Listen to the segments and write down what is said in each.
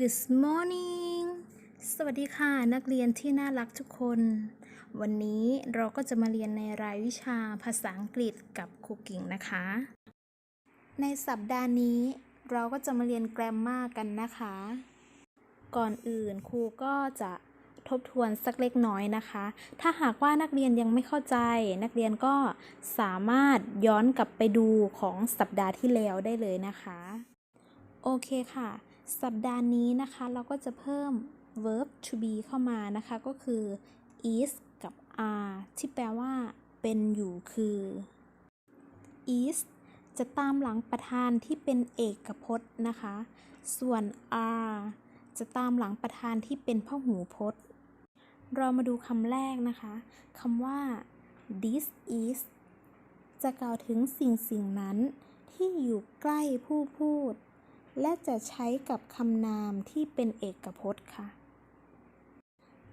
Good morning สวัสดีค่ะ นักเรียนที่น่ารักทุกคน วันนี้เราก็จะมาเรียนในรายวิชาภาษาอังกฤษกับครูกิ่งนะคะ ในสัปดาห์นี้เราก็จะมาเรียนแกรมมากันนะคะ ก่อนอื่นครูก็จะทบทวนสักเล็กน้อยนะคะ ถ้าหากว่านักเรียนยังไม่เข้าใจ นักเรียนก็สามารถย้อนกลับไปดูของสัปดาห์ที่แล้วได้เลยนะคะ โอเคค่ะ สัปดาห์นี้นะคะ เราก็จะเพิ่ม verb to be เข้ามานะคะ ก็คือ is กับ are ที่แปลว่า เป็นอยู่คือ is จะตามหลังประธานที่เป็นเอกพจน์นะคะ ส่วน are จะตามหลังประธานที่เป็นพหูพจน์ เรามาดูคำแรกนะคะคำว่า this is จะกล่าวถึงสิ่งสิ่งนั้นที่อยู่ใกล้ผู้พูด และจะใช้กับคำนามที่เป็นเอกพจน์ค่ะ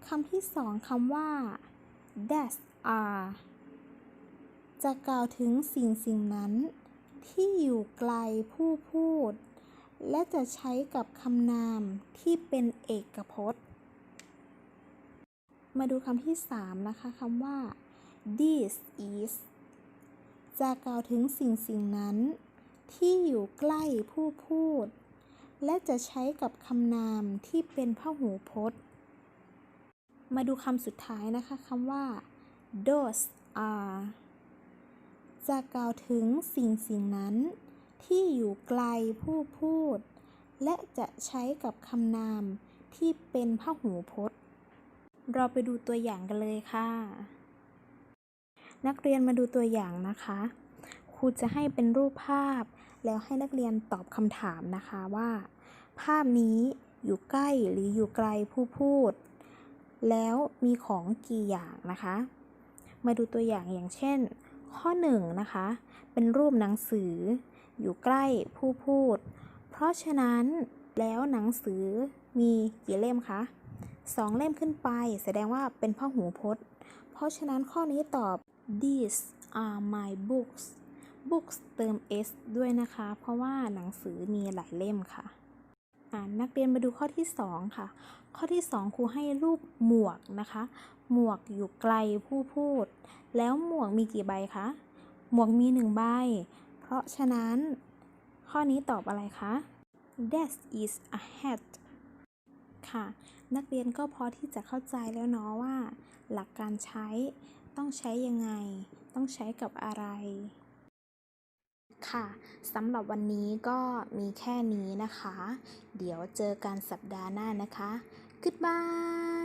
คำที่สองคำว่า that are จะกล่าวถึงสิ่งสิ่งนั้น ที่อยู่ไกลผู้พูด และจะใช้กับคำนามที่เป็นเอกพจน์ มาดูคำที่สามนะคะคำว่า this is จะกล่าวถึงสิ่งสิ่งนั้น ที่อยู่ใกล้ผู้พูด และจะใช้กับคำนามที่เป็นพหูพจน์ มาดูคำสุดท้ายนะคะคำว่า those are จะกล่าวถึงสิ่งสิ่งนั้น ที่อยู่ไกลผู้พูด และจะใช้กับคำนามที่เป็นพหูพจน์ เราไปดูตัวอย่างกันเลยค่ะ นักเรียนมาดูตัวอย่างนะคะ รูจะให้เป็นรูปภาพ แล้วให้นักเรียนตอบคำถามนะคะว่า ภาพนี้อยู่ใกล้หรืออยู่ไกลผู้พูด แล้วมีของกี่อย่างนะคะ มาดูตัวอย่างอย่างเช่น ข้อ1นงนะคะ เป็นรูปหนังสือ อยู่ใกล้ผู้พูด เพราะฉะนั้นแล้วหนังสือมีกี่เล่มคะสองเล่มขึ้นไป แสดงว่าเป็นพ่อหูพจน์ เพราะฉะนั้นข้อนี้ตอบ these are my books books เติม s ด้วยนะคะ เพราะว่าหนังสือมีหลายเล่มค่ะนักเรียนมาดูข้อที่ 2 ค่ะ ข้อที่ 2 ครูให้รูปหมวกนะคะ หมวกอยู่ไกลผู้พูด แล้วหมวกมีกี่ใบคะ หมวกมีหนึ่งใบ เพราะฉะนั้น ข้อนี้ตอบอะไรคะ that is a hat ค่ะ นักเรียนก็พอที่จะเข้าใจแล้วเนาะว่า หลักการใช้ต้องใช้ยังไง ต้องใช้กับอะไร ค่ะสำหรับวันนี้ก็มีแค่นี้นะคะ เดี๋ยวเจอกันสัปดาห์หน้านะคะ goodbye